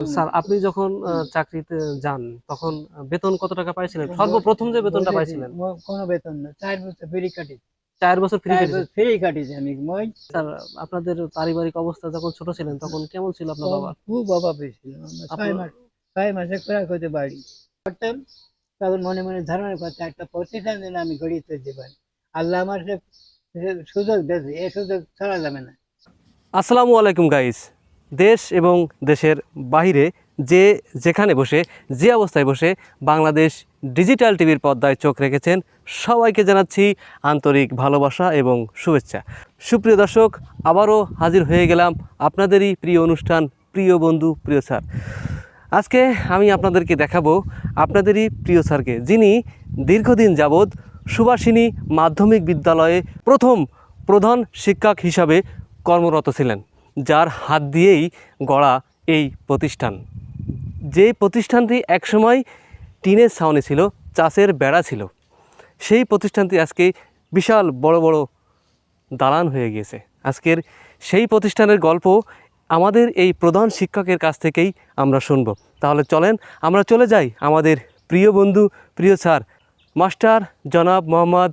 Sir আপনি যখন চাকরিতে যান তখন বেতন কত টাকা পাইছিলেন? সর্বপ্রথম যে বেতনটা পাইছিলেন? কোনো বেতন না চার বছর ফ্রি কাটি চার বছর ফ্রি ফ্রি কাটিছি আমি মই। স্যার আপনাদের পারিবারিক অবস্থা যখন ছোট ছিলেন তখন কেমন ছিল আপনার বাবা খুব অভাব আমরা ছয় মাস ছয় মাসে খোরাক হতে বাড়ি করতাম তখন মনে মনে ধারণা করতে একটা প্রতিষ্ঠান যেন আমি গড়িয়ে তুলতে পারি। আল্লাহ আমার সুযোগ দিয়েছে এ সুযোগ ছাড়া যাবে না। আসসালামু আলাইকুম গাইস দেশ এবং দেশের বাইরে যে যেখানে বসে, যে অবস্থায় বসে বাংলাদেশ ডিজিটাল টিভির পর্দায় চোখ রেখেছেন, সবাইকে জানাচ্ছি আন্তরিক ভালোবাসা এবং শুভেচ্ছা। সুপ্রিয় দর্শক, আবারও হাজির হয়ে গেলাম আপনাদেরই প্রিয় অনুষ্ঠান, প্রিয় বন্ধু, প্রিয় স্যার। আজকে আমি আপনাদেরকে দেখাবো আপনাদেরই প্রিয় স্যারকে, যিনি দীর্ঘদিন যাবৎ সুভাষিনী মাধ্যমিক বিদ্যালয়ে প্রথম প্রধান শিক্ষক হিসাবে কর্মরত ছিলেন। যার হাত দিয়েই গড়া এই প্রতিষ্ঠান। যে প্রতিষ্ঠানটি একসময় টিনের ছাউনি ছিল, চাষের বেড়া ছিল, সেই প্রতিষ্ঠানটি আজকে বিশাল বড় বড় দালান হয়ে গিয়েছে। আজকের সেই প্রতিষ্ঠানের গল্প আমাদের এই প্রধান শিক্ষকের কাছ থেকেই আমরা শুনব। তাহলে চলেন, আমরা চলে যাই আমাদের প্রিয় বন্ধু, প্রিয় স্যার, মাস্টার জনাব মোহাম্মদ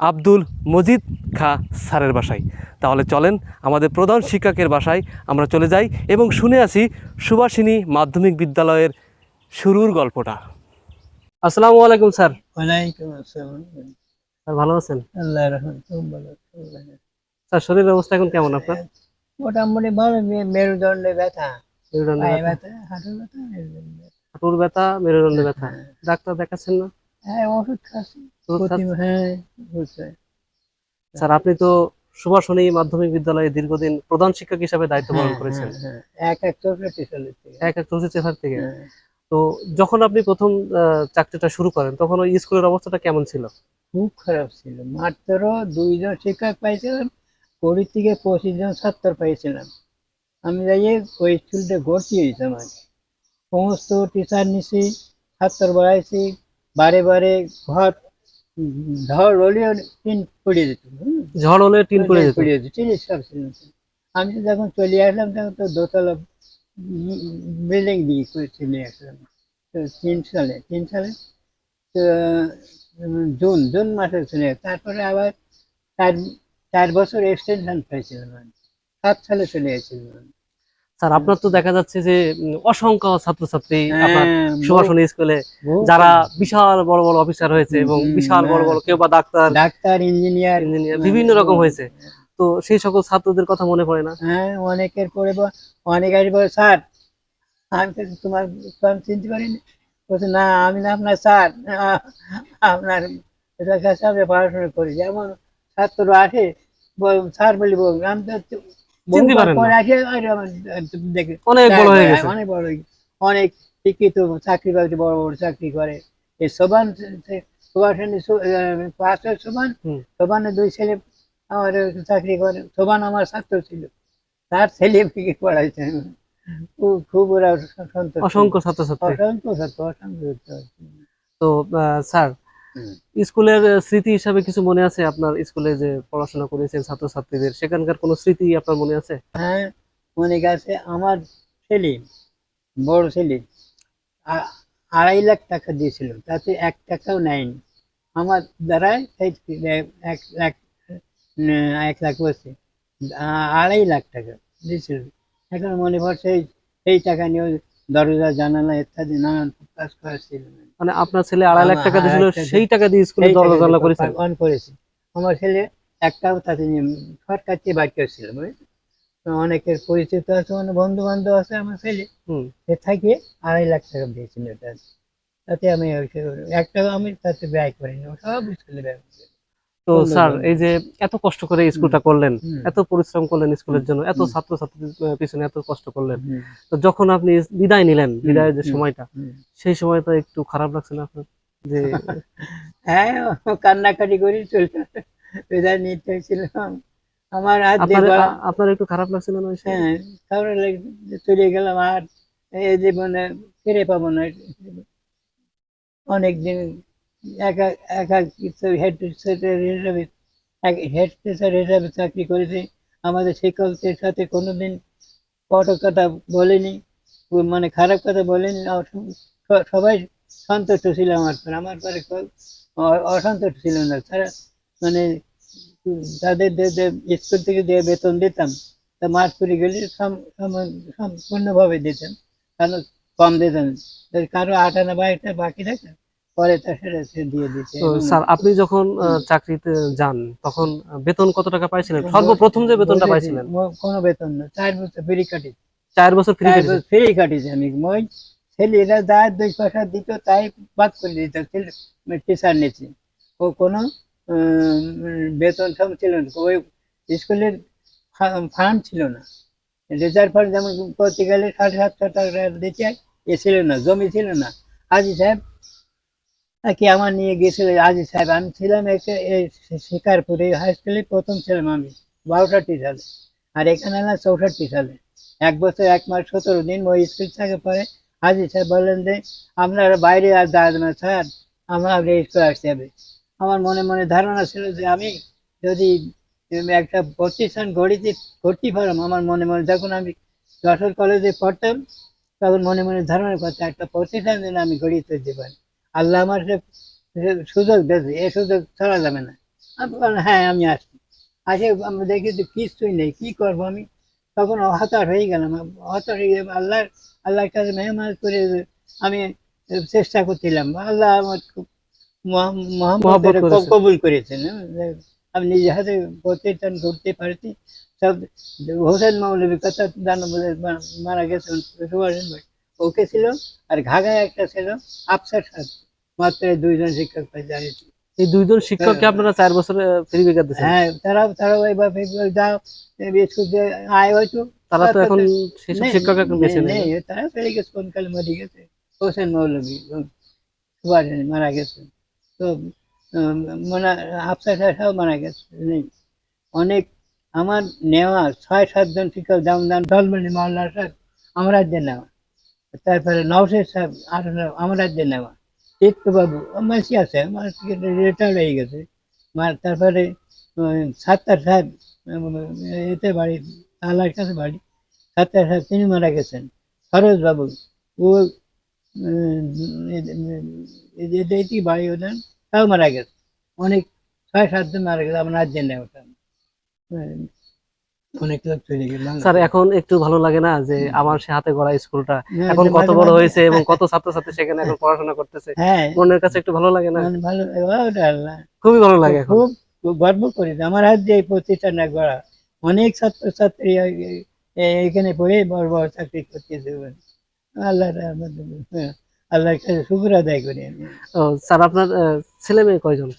আব্দুল মজিদ খা স্যারের বাসায়। তাহলে চলেন আমাদের প্রধান শিক্ষকের বাসায় আমরা চলে যাই এবং শুনে আসি সুভাষিনী মাধ্যমিক বিদ্যালয়ের শুরুর গল্পটা। আসসালামু আলাইকুম স্যার। ওয়ালাইকুম আসসালাম। স্যার ভালো আছেন? ভালো স্যার শরীরের অবস্থা এখন কেমন আপনার? মোটামুটি ভালো মেরুদণ্ডে ব্যথা। মেরুদণ্ডে ব্যথা? ব্যথা হাঁটু ব্যথা মেরুদণ্ডে ব্যথা। হাঁটুর ব্যথা মেরুদণ্ডে ব্যথা। ডাক্তার দেখাচ্ছেন না? হ্যাঁ ওষুধ খাচ্ছি। হ্যাঁ স্যার আপনি তো সুভাষণী মাধ্যমিক বিদ্যালয়ে দীর্ঘদিন প্রধান শিক্ষক হিসাবে দায়িত্ব পালন করেছেন। হ্যাঁ, এক এক এক এক চলছে থেকে। হ্যাঁ। তো যখন আপনি প্রথম চাকরিটা শুরু করেন তখন ওই স্কুলের অবস্থাটা কেমন ছিল? খুব খারাপ ছিল। মাত্র দুইজন শিক্ষক পাইছিলাম কুড়ি থেকে পঁচিশ জন ছাত্র পাইছিলাম। আমি যাইয়ে ওই স্কুলটা ভর্তি হয়েছিলাম আর সমস্ত টিচার নিছি ছাত্র বাড়াইছি বারে বারে ঘর ঝড় হলেও টিন পড়িয়ে দিত হুম। ঝড় হলে টিন পড়ে যেত পড়িয়ে দিত টিনের সব ছিল আমি তো যখন চলে আসলাম তখন তো দোতলা বিল্ডিং দিয়ে করে চলে আসলাম তো তিন সালে তিন সালে তো জুন জুন মাসে চলে। তারপরে আবার চার চার বছর এক্সটেনশন পেয়েছিলাম আমি সাত সালে চলে এসেছিলাম আমি। স্যার আপনার তো দেখা যাচ্ছে যে অসংখ্য ছাত্রছাত্রী আপনার হ্যাঁ, সুভাষণী স্কুলে যারা বিশাল বড় বড় অফিসার হয়েছে এবং বিশাল বড় বড় হ্যাঁ। কেউ বা ডাক্তার ডাক্তার ইঞ্জিনিয়ার ইঞ্জিনিয়ার বিভিন্ন রকম হয়েছে। তো সেই সকল ছাত্রদের কথা মনে পড়ে না? হ্যাঁ অনেকের পরে অনেক আসবে স্যার আমি তোমার চিনতে পারিনি। বলছে না আমি না আপনার স্যার। আপনার এটার কাছে আমি পড়াশোনা করি। যেমন ছাত্র আসে স্যার বলি বল আমি তো চিনতে পারেন অনেক বড় হয়ে গেছে। অনেক বড় অনেক শিক্ষিত চাকরি বাকরি বড় বড় চাকরি করে। এই সোবান সোবান সোবানের দুই ছেলে আমার চাকরি করে। সোবান আমার ছাত্র ছিল। তার ছেলে থেকে পড়াইছে। খুব ওরা অসংখ্য ছাত্রছাত্রী। অসংখ্য ছাত্র অসংখ্য। তো স্যার। স্কুলের স্মৃতি হিসাবে কিছু মনে আছে আপনার স্কুলে যে পড়াশোনা করেছেন ছাত্রছাত্রীদের? সেখানকার কোনো স্মৃতি আপনার মনে আছে? হ্যাঁ মনে গেছে আমার ছেলে, বড় ছেলে আড়াই লাখ টাকা দিয়েছিল, তাতে এক টাকাও নেয়নি। আমার দ্বারাই এক- লাখ এক লাখ বলছে আড়াই লাখ টাকা দিয়েছিল। এখন মনে পড়ছে এই- টাকা নিয়ে দরজা জানালা ইত্যাদি নানান কাজ করেছিল। মানে আপনার ছেলে আড়াই লাখ টাকা দিয়েছিল সেই টাকা দিয়ে স্কুলে দরজা জানলা দিয়ে অন করেছি। আমার ছেলে একটাও তাতে সরকার থেকে বাইর করেছিল? অনেকের পরিচিত আছে অনেক বন্ধু বান্ধব আছে আমার ছেলে। হুম। সে থাকে আড়াই লাখ টাকা দিয়েছিল তাতে। আমি ওই সে- এক টাকা আমি তাতে ব্যয় করিনি সব স্কুলে ব্যয় করি। তো স্যার এই যে এত কষ্ট করে স্কুলটা করলেন এত পরিশ্রম করলেন স্কুলের জন্য এত হুম। ছাত্রছাত্রীর আহ, পিছনে এত কষ্ট করলেন। তো যখন আপনি বিদায় নিলেন বিদায়ের যে সময়টা সেই সময়টা একটু খারাপ লাগছে না আপনার? যে হ্যাঁ কান্নাকাটি করি চলতে বিদায় নিতে হয়েছিলাম। আমার দিয়ে আপনার একটু খারাপ লাগছিল না হ্যাঁ তারপরে লেগে চলে গেলাম আর এই জীবনে ফিরে পাবো না। অনেক দিন একা একা হেড টিচার হিসাবে হেড টিচার হিসাবে চাকরি করেছি। আমাদের শিক্ষকদের সাথে কোনোদিন কটকতা বলিনি ও- মানে খারাপ কথা বলেনি সবাই সন্তুষ্ট ছিল আমার পর। আমার পরে অসন্তুষ্ট ছিল না। তারা মানে তাদের স্কুল থেকে যে বেতন দিতাম, তা মাস করে গেলে সম- সম- সম্পূর্ণভাবে দিতেন। কারণ কম যদি কারও আটানা বাইশটা বাকি থাকে? পরে তা সেটা দিয়ে দিতে। তো স্যার আপনি যখন চাকরিতে যান তখন বেতন কত টাকা পাইছিলেন? সর্বপ্রথম যে বেতনটা পাইছিলেন? কোনো বেতন না চার বছর ফ্রি কাটি চার বছর ফ্রি চার ফ্রি কাটিছে আমি। মই ছেলেরা যা দুই পয়সা দিত তাই বাদ করে দিত। টিচার নিচ্ছে ও কোনো বেতন সম ছিল না। ওই স্কুলের ফান্ড ছিল না। রিজার্ভ ফান্ড যেমন করতে গেলে সাড়ে সাতশো টাকা দিতে এ ছিল না জমি ছিল না। আজি সাহেব কি আমার নিয়ে গেছিল আজি সাহেব? আমি ছিলাম শিকারপুরে হাই স্কুলে প্রথম ছিলাম আমি বারোটাটি সালে আর এখানে এলাম চৌষট্টি সালে। এক বছর এক মাস সতেরো দিন ওই স্কুল থেকে পরে হাজি সাহেব বললেন যে, আপনারা বাইরে আর দাঁড়াবেন না, স্যার। আমরা আপনি স্কুলে আসতে হবে আমার মনে মনে ধারণা ছিল যে আমি যদি একটা প্রতিষ্ঠান গড়িতে করতে পারলাম আমার মনে মনে যখন আমি যশোর কলেজে পড়তাম, তখন মনে মনে ধারণা করতে একটা প্রতিষ্ঠান যেন আমি গড়িয়ে তুলতে পারি। আল্লাহ আমার সুযোগ দিয়েছে এ সুযোগ ছাড়া যাবে না। আমি হ্যাঁ আমি আসছি। আসে আমি দেখি যে কিছুই নেই কি করব আমি? তখন হতাশ হয়ে গেলাম। হতাশ হয়ে গেলাম আল্লাহ আল্লাহর কাছে মেহমান করে আমি চেষ্টা করছিলাম। আল্লাহ আমার খুব মহা- মহব্বতের মহব্বত করেছেন। কবুল করেছেন। আমি নিজে হাতে প্রতিষ্ঠান করতে পারছি। সব হোসেন মৌলবী কথা জানো বলে মারা গেছেন। সুভাষ ওকে ছিল আর ঘাগায় একটা ছিল আফসার সাহেব মাত্র দুইজন শিক্ষক জানিয়েছি এই দুইজন শিক্ষককে আপনারা চার বছরে ফ্রি বেকার দিচ্ছেন হ্যাঁ তারা স্কুল যে আয় হয়তো তারা তো এখন সেসব শিক্ষক এখন নেই তারা চলে গেছে মরে গেছে হোসেন সুভাষ মারা গেছে তো মনে আফসার সাহেব মারা গেছে অনেক আমার নেওয়া ছয় সাতজন শিক্ষক যেমন দলমণি সাহেব আমার রাজ্যে নেওয়া তারপরে নওশের সাহেব আর আমার রাজ্যে নেওয়া বাবু মাসি আছে, আমার রিটায়ার্ড হয়ে গেছে। তারপরে সাত্তার সাহেব, এতে বাড়ি, আল্লাহর কাছে বাড়ি। সাত্তার সাহেব, তিনি মারা গেছেন। সরোজ বাবু, ও এটি বাড়ি ওদের, তাও মারা গেছে। অনেক, ছয় সাতজন মারা গেছে, আমার রাজ্যে নেওয়া অনেক লোক চলে গেছে বাংলা- স্যার এখন একটু ভালো লাগে না যে আমার সে হাতে গড়া স্কুলটা। হ্যাঁ, এখন কত বড় হয়েছে এবং কত ছাত্রছাত্রী সেখানে এখন পড়াশোনা করতেছে। হ্যাঁ। মনের কাছে একটু ভালো লাগে না? মানে খুবই ভালো লাগে খুব গর্ব করি আমার হাত দিয়ে প্রতিষ্ঠানটা গড়া। অনেক ছাত্রছাত্রী এখানে পড়ে বড় বড় চাকরি করতেছে আল্লাহ হ্যাঁ, আল্লাহর কাছে শুক্র আদায় করি আমি। ও, স্যার আপনার ছেলে মেয়ে কয়জন?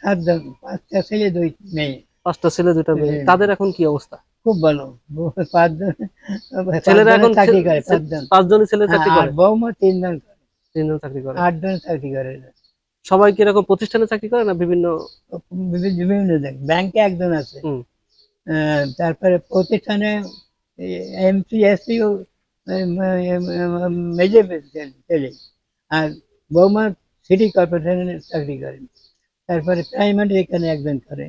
সাতজন পাঁচটা ছেলে দুই মেয়ে। পাঁচটা ছেলে দুইটা মেয়ে। হ্যাঁ। তাদের এখন কি অবস্থা? খুব ভালো। পাঁচজন। ছেলেরা এখন চাকরি করে পাঁচজন। পাঁচজনই ছেলে চাকরি হ্যাঁ, করে? বৌমা তিনজন তিনজন চাকরি করে। আটজন চাকরি করে। সবাই কি এরকম প্রতিষ্ঠানে চাকরি করে না বিভিন্ন? বিভিন্ন ব্যাংকে একজন আছে। তারপরে প্রতিষ্ঠানে এমসিএসসিও মেজর ছেলে। আর বৌমা সিটি কর্পোরেশনে চাকরি করে। তারপরে প্রাইমারি এখানে একজন করে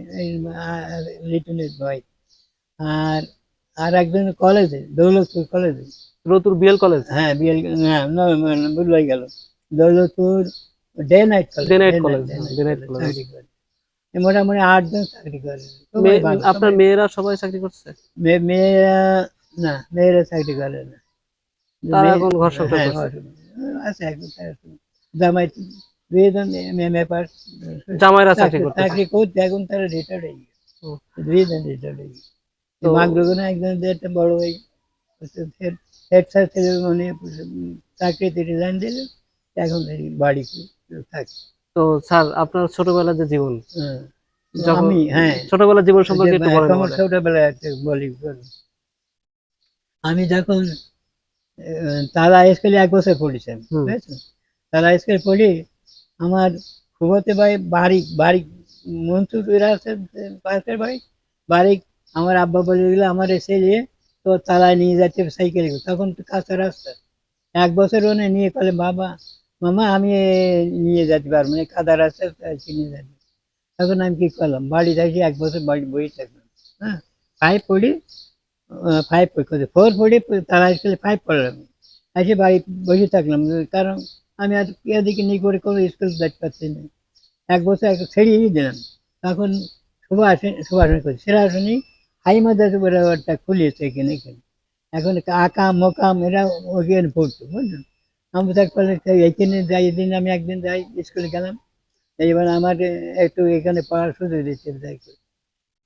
লিটনের ভাই আর আর একজন কলেজে দৌলতপুর কলেজে রতুর বিএল কলেজ হ্যাঁ বিএল হ্যাঁ ভুল হয়ে গেল। Daulatpur day night college. চাকরি করে। এ মোটামুটি আটজন চাকরি করে। আপনার মেয়েরা সবাই চাকরি করছে? মেয়েরা না মেয়েরা চাকরি করে না। তারা এখন ঘর সংসার হ্যাঁ। আছে তো জামাই দুইজন পাস জামাইরা চাকরি করতেছে চাকরি করতে এখন তারা রিটায়ার্ড হয়ে গেছে। দুইজন রিটায়ার্ড হয়ে গেছে একজন একটা বড় ভাই হেড স্যার মানে চাকরিতে রিজাইন দিল এখন বাড়িতে থাকে তো স্যার আপনার ছোটবেলার যে জীবন। আমি হ্যাঁ ছোটবেলার জীবন সম্পর্কে একটু বলেন আমার ছোটবেলায় একটা বলি। আমি যখন তারা স্কুলে এক বছর। বুঝেছেন তারা স্কুলে পড়ি আমার ফুবতে ভাই বাড়ি বাড়ি মনসুর আছে পাশের বাড়ি বাড়ি আমার আব্বা বলে দিল, আমার এসে নিয়ে তো তালায় নিয়ে যাচ্ছে সাইকেলে তখন তো কাঁচা রাস্তা। এক বছর ওনে নিয়ে কলে, বাবা, মামা, আমি নিয়ে যেতে পারব না কাদা রাস্তা নিয়ে যাবে তখন আমি কি করলাম, বাড়ি থাকি এক বছর বাড়ি বই থাকলাম। হ্যাঁ পায়ে পড়ি ফাইভ পড়ে ফোর পড়ি তারা ফাইভ পড়লাম। এসে বাড়ি বসে থাকলাম, কারণ আমি আর এদিকে নিয়ে করে কোনো স্কুল যাইতে পারছি না। এক বছর এক ছেড়িয়ে দিলাম। তখন সুভাষণ সুভাষণ করি সেরাসনী হাই মাদ্রাস বলে খুলিয়েছে এখানে এখানে। এখন আকাম মোকাম এরা ওখানে পড়তো, বুঝলেন? আমি তার ফলে এইখানে যাই দিন আমি একদিন যাই, স্কুলে গেলাম। এইবার আমার একটু এখানে পড়ার সুযোগ দিচ্ছে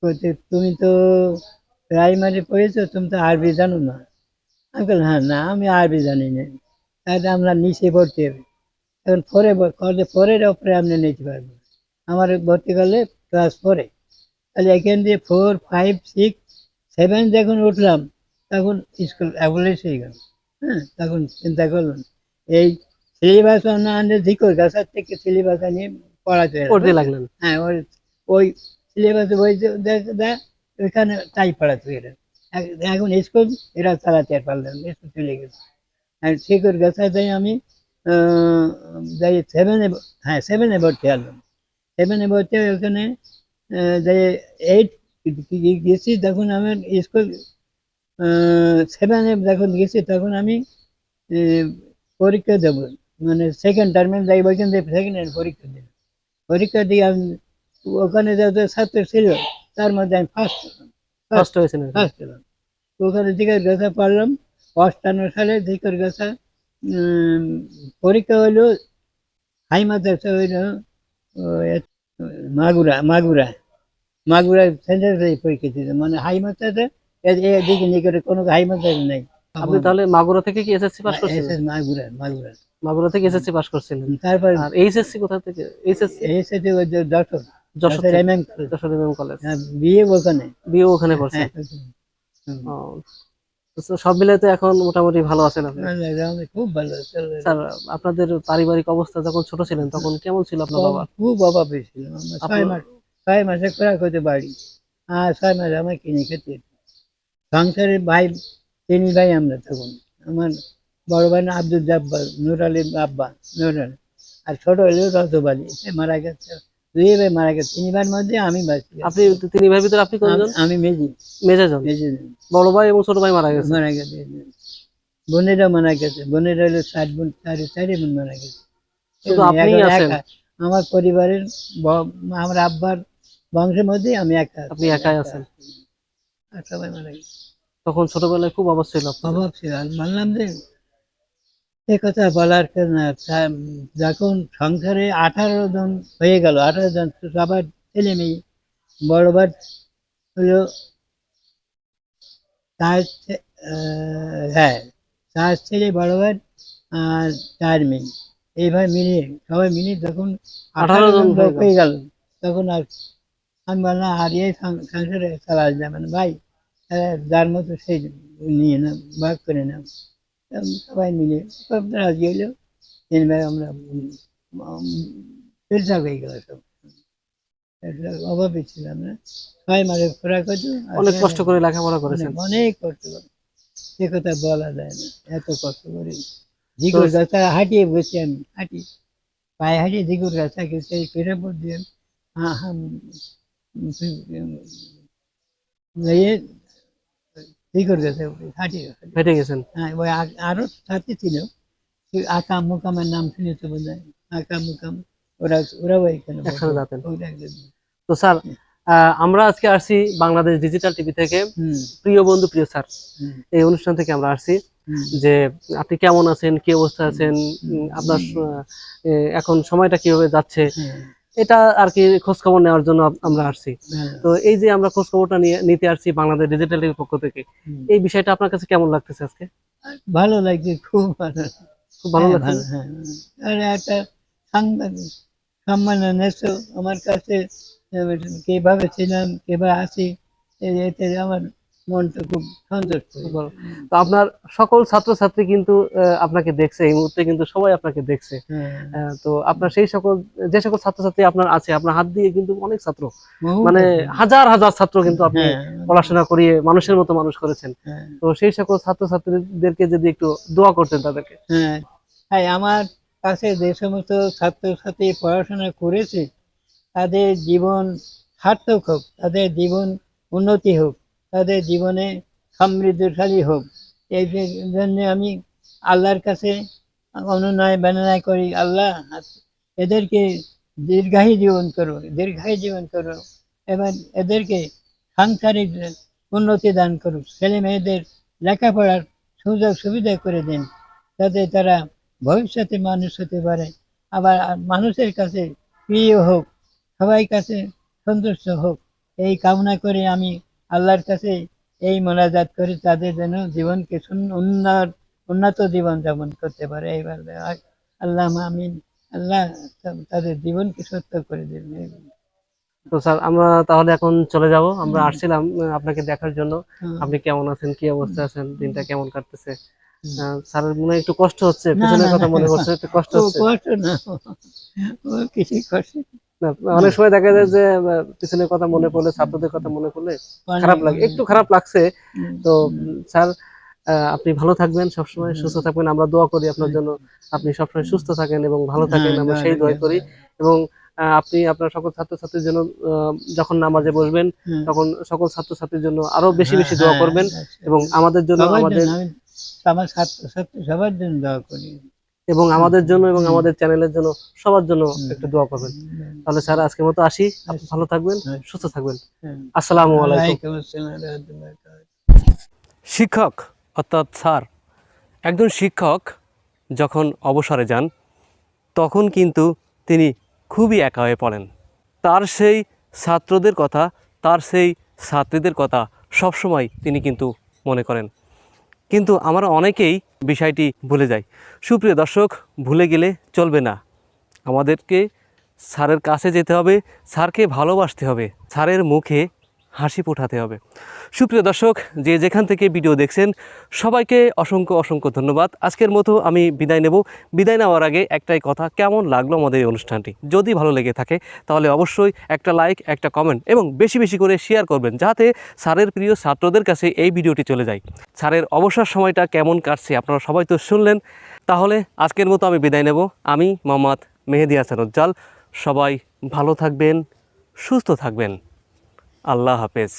করে। তুমি তো প্রাইমারি পড়েছো, তুমি তো আরবি জানো না? আমি বললাম হ্যাঁ না, আমি আরবি জানি না। তাহলে আমরা নিচে ভর্তি হবে। এখন ফোরে করলে ফোরের ওপরে আপনি নিতে পারবেন আমার ভর্তি করলে ক্লাস ফোরে তাহলে এখান দিয়ে ফোর ফাইভ সিক্স সেভেন যখন উঠলাম তখন স্কুল অ্যাবলিশ হয়ে গেল। হ্যাঁ তখন চিন্তা করলাম এই সিলেবাস না আনলে ধিকর গাছার থেকে সিলেবাস নিয়ে পড়াতে। পড়তে লাগলেন হ্যাঁ ওই ওই সিলেবাসে বই দেখ- ওইখানে তাই পড়াতো এখন স্কুল এরা চালাতে আর পারলাম স্কুল চলে গেছে। আর শিকড় গাছা যাই আমি যাই সেভেনে হ্যাঁ সেভেনে ভর্তি হলাম। সেভেনে ভর্তি হয়ে ওখানে যাই এইট গেছি তখন আমার স্কুল সেভেনে যখন গেছি তখন আমি পরীক্ষা দেব। মানে সেকেন্ড টার্মে যাই ওইখান থেকে সেকেন্ড পরীক্ষা দেব। পরীক্ষা দিয়ে আমি ওখানে যত ছাত্র ছিল তার মধ্যে আমি ফার্স্ট ফার্স্ট হয়েছিলাম ফার্স্ট হলাম। ওখানে দিকের গাছা পড়লাম অষ্টান্ন সালে দিকের গাছা পরীক্ষা হলো হাই মাদ্রাসা হইল মাগুরা মাগুরা মাগুরা সেন্টার পরীক্ষা দিতে মানে হাই মাদ্রাসা এদিকে নিকটে কোনো হাই মাদ্রাসা নেই। আপনি তাহলে মাগুরা থেকে কি এসএসসি পাস করছিলেন? SS মাগুরা মাগুরা। মাগুরা থেকে এসএসসি পাস করছিলেন। তারপর আর এইচএসসি কোথা থেকে? এইচএসসি এসে যশোর। যশোর যশোর থেকে, M M college Jessore MM college হ্যাঁ, বিয়ে ওখানে। বিয়ে ওখানে করছেন তো সব মিলে তো এখন মোটামুটি ভালো আছেন আপনি? খুব ভালো স্যার আপনাদের পারিবারিক অবস্থা যখন ছোট ছিলেন তখন কেমন ছিল আপনার বাবা? খুব অভাব আমরা ছয় মাস ছয় মাসে খোরাক হতে বাড়ি আর ছয় মাস আমার কিনে খেতে হতো। সংসারে ভাই তিন ভাই আমরা তখন। আমার বড় ভাই আব্দুল জাব্বার নুর আলী আব্বা নুর আর ছোট হলো রজব আলী মারা গেছে। দুই ভাই মারা গেছে তিনবার মধ্যে আমি বাঁচি। আপনি তিন ভাই ভিতরে আপনি কতজন আমি- আমি মেজি। মেজাজন? মেজি। বড় ভাই এবং ছোট ভাই মারা গেছে। মারা গেছে বোনেরা মারা গেছে বোনেরা হলো ষাট বোন চারি চারি বোন মারা গেছে। শুধু আমি আছেন? আমার পরিবারের আমার আব্বার বংশের মধ্যে আমি একা আপনি একাই আছেন? আর সবাই মারা গেছে। তখন ছোটবেলায় খুব অবস্থা ছিল অভাব ছিল। বললাম যে সে কথা বলার না যখন সংসারে আঠারো জন হয়ে গেল আঠারো জন সবার ছেলে মেয়ে বড়বার হলো তার হ্যাঁ তার ছেলে বড়বার আর চার মেয়ে। এইভাবে মিলিয়ে সবাই মিলিয়ে যখন আঠারো জন হয়ে গেল। তখন আর আমি বললাম আর এই সংসারে চালা যাবে না ভাই আহ, যার মতো সেই নিয়ে না ভাগ করে নাও। তখন সবাই মিলে রাজি তিন ভাই আমরা ফিরসা হয়ে গেল সব অভাবে ছিলাম না ছয় মাসে খোরাক হতো অনেক কষ্ট করে লেখাপড়া করেছেন অনেক- কষ্ট করে সে কথা বলা যায় না এত কষ্ট করে ঝিগুর গাছা হাঁটিয়ে বসে আমি হাঁটি পায়ে হাঁটিয়ে ঝিগুর গাছাকে সেই ফিরে পড়ছি আমি হ্যাঁ হ্যাঁ ঝিগুর গাছে হাঁটিয়ে হেঁটে গেছেন? হ্যাঁ ওই সাথে ছিল। আকাম মুকামের নাম শুনেছে বোধ হয় আকাম মুকাম ওরা ওরাও এখানে একসাথে যেতেন। তো স্যার আমরা আজকে আসছি বাংলাদেশ ডিজিটাল টিভি থেকে। প্রিয় বন্ধু প্রিয় স্যার এই অনুষ্ঠান থেকে আমরা আসছি। যে আপনি কেমন আছেন কি অবস্থা আছেন? আপনার এখন সময়টা কীভাবে যাচ্ছে? এটা আর কি খোঁজ খবর নেওয়ার জন্য আমরা আসছি। তো এই যে আমরা খোঁজ খবরটা নিয়ে নিতে আসছি বাংলাদেশ ডিজিটাল পক্ষ থেকে এই বিষয়টা আপনার কাছে কেমন লাগতেছে আজকে? ভালো লাগছে খুব ভালো। খুব ভালো হ্যাঁ, লাগছে? হ্যাঁ। আর একটা সম্মান আমার কাছে। কীভাবে ছিলাম কীভাবে এতে আমার মনটা খুব সন্তুষ্ট। ভালো। তো আপনার সকল ছাত্রছাত্রী কিন্তু আপনাকে দেখছে এই মুহূর্তে কিন্তু সবাই আপনাকে দেখছে। হ্যাঁ, তো আপনার সেই সকল যে সকল ছাত্রছাত্রী আপনার আছে আপনার হাত দিয়ে কিন্তু অনেক ছাত্র। মানে হাজার হাজার ছাত্র কিন্তু আপনি হ্যাঁ, পড়াশোনা করিয়ে মানুষের মতো মানুষ করেছেন। হ্যাঁ, তো সেই সকল ছাত্রছাত্রীদেরকে যদি একটু দোয়া করতেন তাদেরকে। হ্যাঁ। আমার কাছে যে সমস্ত ছাত্রছাত্রী পড়াশোনা করেছে তাদের জীবন সার্থক হোক তাদের জীবন উন্নতি হোক তাদের জীবনে সমৃদ্ধশালী হোক। এই জন্য আমি আল্লাহর কাছে অনুনয় বেদনায় করি, আল্লাহ, এদেরকে দীর্ঘায়ী জীবন করো, দীর্ঘায়ী জীবন করো, এবার এদেরকে সাংসারিক উন্নতি দান করুক ছেলে মেয়েদের লেখাপড়ার সুযোগ সুবিধা করে দিন, যাতে তারা ভবিষ্যতে মানুষ হতে পারে। আবার মানুষের কাছে প্রিয় হোক, সবাই কাছে সন্তুষ্ট হোক, এই কামনা করে আমি আল্লাহর কাছে এই মোনাজাত করে তাদের যেন জীবনকে উন্নত উন্নত জীবন যাপন করতে পারে। এইবার আল্লাহ আমিন। আল্লাহ তাদের জীবনকে সত্য করে দেবেন তো স্যার আমরা তাহলে এখন চলে যাব। আমরা আসছিলাম আপনাকে দেখার জন্য। আপনি কেমন আছেন? কি অবস্থা আছেন? দিনটা কেমন কাটতেছে? আহ, স্যারের মনে হয় একটু কষ্ট হচ্ছে। পিছনের কথা মনে করছে একটু কষ্ট হচ্ছে। কষ্ট না। কিছু কষ্ট অনেক সময় দেখা যায় যে পিছনের কথা মনে পড়লে ছাত্রদের কথা মনে পড়লে খারাপ লাগে। একটু খারাপ লাগছে। তো স্যার আপনি ভালো থাকবেন সবসময় সুস্থ থাকবেন। আমরা দোয়া করি আপনার জন্য আপনি সবসময় সুস্থ থাকেন এবং ভালো থাকেন। আমরা সেই দোয়া করি এবং আপনি আপনার সকল ছাত্রছাত্রীর জন্য যখন নামাজে বসবেন তখন সকল ছাত্রছাত্রীর জন্য আরও বেশি বেশি দোয়া করবেন এবং আমাদের জন্য হ্যাঁ, আমাদের আমার ছাত্র ছাত্রী সবার জন্য দোয়া করি। এবং আমাদের জন্য এবং আমাদের চ্যানেলের জন্য সবার জন্য একটু দোয়া করবেন। তাহলে স্যার আজকের মতো আসি। আপনি ভালো থাকবেন হ্যাঁ। সুস্থ থাকবেন। হ্যাঁ। আসসালামু আলাইকুম। শিক্ষক অর্থাৎ স্যার একজন শিক্ষক যখন অবসরে যান তখন কিন্তু তিনি খুবই একা হয়ে পড়েন। তার সেই ছাত্রদের কথা তার সেই ছাত্রীদের কথা সবসময় তিনি কিন্তু মনে করেন। কিন্তু আমরা অনেকেই বিষয়টি ভুলে যাই। সুপ্রিয় দর্শক, ভুলে গেলে চলবে না। আমাদেরকে স্যারের কাছে যেতে হবে, স্যারকে ভালোবাসতে হবে। স্যারের মুখে হাসি ফোটাতে হবে। সুপ্রিয় দর্শক, যে যেখান থেকে ভিডিও দেখছেন, সবাইকে অসংখ্য অসংখ্য ধন্যবাদ। আজকের মতো আমি বিদায় নেব। বিদায় নেওয়ার আগে একটাই কথা, কেমন লাগল আমাদের এই অনুষ্ঠানটি? যদি ভালো লেগে থাকে, তাহলে অবশ্যই একটা লাইক, একটা কমেন্ট এবং বেশি বেশি করে শেয়ার করবেন, যাতে স্যারের প্রিয় ছাত্রদের কাছে এই ভিডিওটি চলে যায়। স্যারের অবসর সময়টা কেমন কাটছে, আপনারা সবাই তো শুনলেন। তাহলে আজকের মতো আমি বিদায় নেব। আমি মোহাম্মদ মেহেদি হাসান উজ্জ্বল সবাই ভালো থাকবেন, সুস্থ থাকবেন। আল্লাহ হাফেজ।